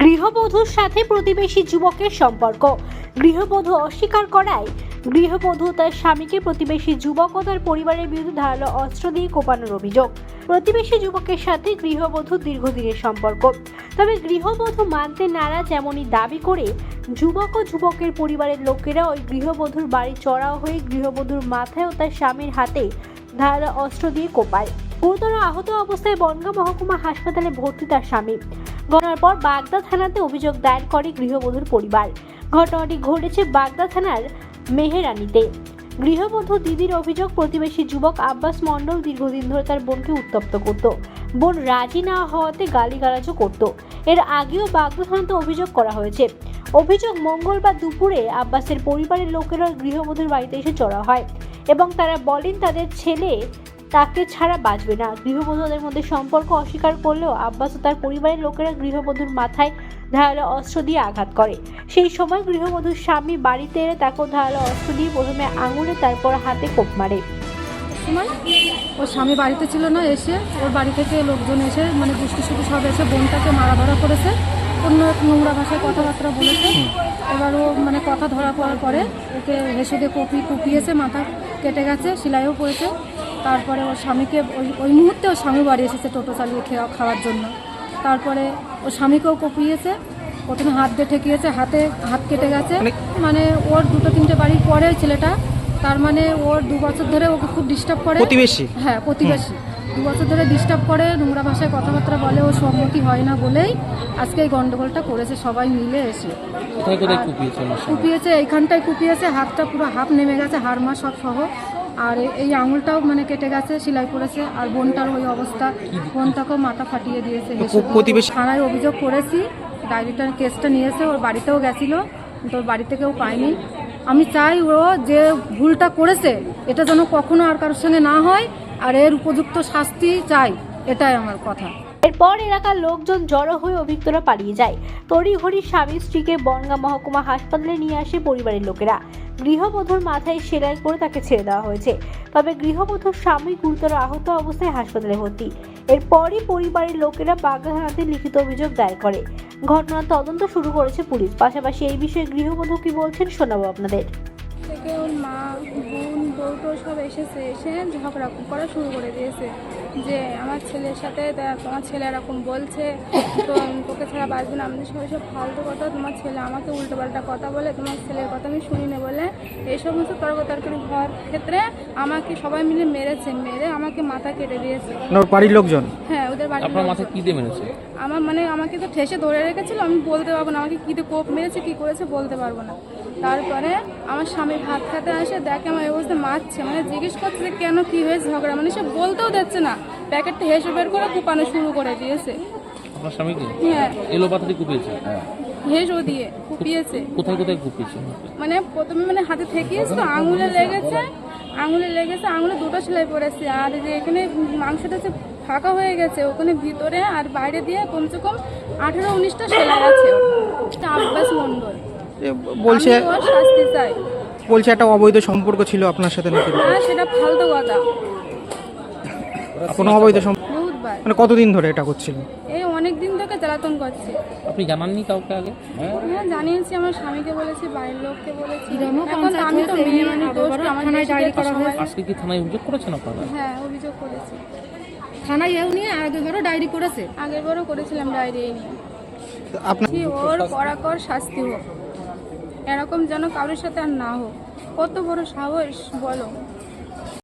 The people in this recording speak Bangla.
গৃহবধূর সাথে প্রতিবেশী যুবকের সম্পর্ক। গৃহবধূ অস্বীকার করায়, গৃহবধূ তার স্বামীকে প্রতিবেশী যুবক ও তার পরিবারের বিরুদ্ধে ধারালো অস্ত্র দিয়ে কোপানোর অভিযোগ। প্রতিবেশী যুবকের সাথে গৃহবধূ দীর্ঘদিনের সম্পর্ক। তবে গৃহবধূ মানতে নারাজ এমনই দাবি করে যুবক ও যুবকের পরিবারের লোকেরা ওই গৃহবধূর বাড়ি চড়াও হয়ে গৃহবধূর মাথায় ও তার স্বামীর হাতে ধারালো অস্ত্র দিয়ে কোপায়। গুরুতর আহত অবস্থায় বনগাঁ মহকুমা হাসপাতালে ভর্তি তার স্বামী। ঘটনার পর বাগদা থানাতে অভিযোগ দায়ের করে গৃহবধূর পরিবার। ঘটনাটি ঘটেছে বাগদা থানার মেহেরানিতে। গৃহবধূ দিদির অভিযোগ, প্রতিবেশী যুবক আব্বাস মণ্ডল দীর্ঘদিন ধরে তার বোনকে উত্তপ্ত করত। বোন রাজি না হওয়াতে গালিগালাজও করত। এর আগেও বাগদা থানাতে অভিযোগ করা হয়েছে। অভিযোগ মঙ্গলবার দুপুরে আব্বাসের পরিবারের লোকেরা গৃহবধূর বাড়িতে এসে চড়া হয় এবং তারা বলেন, তাদের ছেলে তাকে ছাড়া বাঁচবে না। গৃহবধূদের মধ্যে সম্পর্ক অস্বীকার করলেও আব্বাস ও তার পরিবারের লোকেরা গৃহবধূর মাথায় ধারালো অস্ত্র দিয়ে আঘাত করে। সেই সময় গৃহবধূর স্বামী বাড়িতে এলে তাকেও ধারালো অস্ত্র দিয়ে প্রথমে আঙুলে, তারপর হাতে কোপ মারে। সময় ওর স্বামী বাড়িতে ছিল না, এসে ওর বাড়ি থেকে লোকজন এসে মানে দুষ্টি সুটি সব এসে বোনটাকে মারা ধরা করেছে। অন্য এক নোংরা ভাষায় কথাবার্তা বলেছে। এবার ও মানে কথা ধরা পড়ার পরে ওকে হেসে দিয়ে কপি কুপিয়েছে মাথা কেটে গেছে, সেলাইও পড়েছে তারপরে ওর স্বামীকে ওই ওই মুহূর্তে ওর স্বামী বাড়ি এসেছে টোটো চালিয়ে খেয়ে খাওয়ার জন্য। তারপরে ওর স্বামীকেও কপিয়েছে প্রথমে হাত দিয়ে ঠেকিয়েছে হাতে হাত কেটে গেছে। মানে ওর দুটো তিনটে বাড়ির পরে ছেলেটা তার মানে ওর দু বছর ধরে ওকে খুব ডিস্টার্ব করে। প্রতিবেশী? হ্যাঁ প্রতিবেশী। দু বছর ধরে ডিস্টার্ব করে নোংরা ভাষায় কথাবার্তা বলে ও সম্মতি হয় না বলেই আজকে এই গন্ডগোলটা করেছে সবাই মিলে এসে। কুপিয়েছে এইখানটায় কুপিয়েছে হাতটা পুরো হাফ নেমে গেছে হাড়মা সব সহ। আর এই আঙুলটাও মানে কেটে গেছে সেলাই করেছে আর বোনটার ওই অবস্থা। বোনটাকেও মাথা ফাটিয়ে দিয়েছে থানায় অভিযোগ করেছি ডায়েরিটার কেসটা নিয়েছে ওর বাড়িতেও গেছিল কিন্তু ওর বাড়ি থেকেও পাইনি আমি চাই ও যে ভুলটা করেছে এটা যেন কখনো আর কারোর সঙ্গে না হয় আর এর উপযুক্ত শাস্তি চাই এটাই আমার কথা। এরপর এলাকার লোকজন জড়ো হয়ে অভিযুক্তরা পালিয়ে যায়। তড়িঘড়ি স্বামী স্ত্রীকে বনগা মহকুমা হাসপাতালে নিয়ে আসে পরিবারের লোকেরা। গৃহবধূর মাথায় সেলাই করে তাকে ছেড়ে দেওয়া হয়েছে। তবে গৃহবধূর স্বামী গুরুতর আহত অবস্থায় হাসপাতালে ভর্তি। এরপরই পরিবারের লোকেরা বাগদা থানাতে লিখিত অভিযোগ দায়ের করে। ঘটনার তদন্ত শুরু করেছে পুলিশ। পাশাপাশি এই বিষয়ে গৃহবধূ কি বলছেন শোনাবো আপনাদের। ওর মা বোন বউটো সব এসেছে এসে ঝগড়া করা শুরু করে দিয়েছে যে আমার ছেলের সাথে তোমার ছেলে এরকম বলছে তো তোকে ছাড়া বাঁচবে না। আমাদের সবাই সব ফালতু কথা তোমার ছেলে আমাকে উল্টোপাল্টা কথা বলে তোমার ছেলের কথা আমি শুনি না বলে। এই সমস্ত তর্ক তরকারি হওয়ার ক্ষেত্রে আমাকে সবাই মিলে মেরেছে মেরে আমাকে মাথা কেটে দিয়েছে। ওর বাড়ির লোকজন? হ্যাঁ ওদের বাড়ির আপনার লোকজন। কি দিয়ে মেরেছে? আমার মানে আমাকে তো ঠেসে ধরে রেখেছিল আমি বলতে পারব না আমাকে কী দিয়ে কোপ মেরেছে কী করেছে বলতে পারব না। তারপরে আমার স্বামী ভাত খেতে আসে দেখে আমার অবস্থা মারছে। মানে জিজ্ঞেস করছে যে কেন কী হয়েছে ঝগড়া? মানে সে বলতেও দিচ্ছে না। প্যাকেটটা হেসে বের করে কুপানো শুরু করে দিয়েছে। আপনার স্বামীকে হ্যাঁ। এলো পাতাতে কুপিয়েছে? হেসও দিয়ে কুপিয়েছে। কোথায় কোথায় কুপিয়েছে? মানে প্রথমে মানে হাতে ঠেকিয়েছে তো আঙুলে লেগেছে। আঙুলে লেগেছে আঙুলে দুটো সেলাই পড়েছে আর যে এখানে মাংসটা যে ফাঁকা হয়ে গেছে ওখানে ভিতরে আর বাইরে দিয়ে কমসে কম আঠেরো উনিশটা সেলাই আছে। আব্বাস মন্ডল। বলছে শাস্তি চাই। বলছে একটা অবৈধ সম্পর্ক ছিল আপনার সাথে নাকি? না সেটা ফালতু কথা কোনো অবৈধ সম্পর্ক? বহুতবার। মানে কতদিন ধরে এটা করছিল? এই অনেক দিন থেকে জ্বালাতন করছে। আপনি জানাননি কাউকে আগে? হ্যাঁ। জানিয়েছি আমার স্বামীকে বলেছি বাড়ির লোককে বলেছি। এখন আমি তো মেয়ে হয়েছে, দোষ আমার থানায় ডায়েরি করা হয়েছে। আজকে কি থানায় অভিযোগ করেছেন আপনারা? হ্যাঁ অভিযোগ করেছি। থানায় এও নিয়ে আগেবারও ডায়েরি করেছে। আগের বারও করেছিলাম ডায়েরি এই নিয়ে। আপনার কি ওর কড়াকর শাস্তি হোক। এরকম যেন কারোর সাথে আর না হোক। কত বড় সাহস বলো।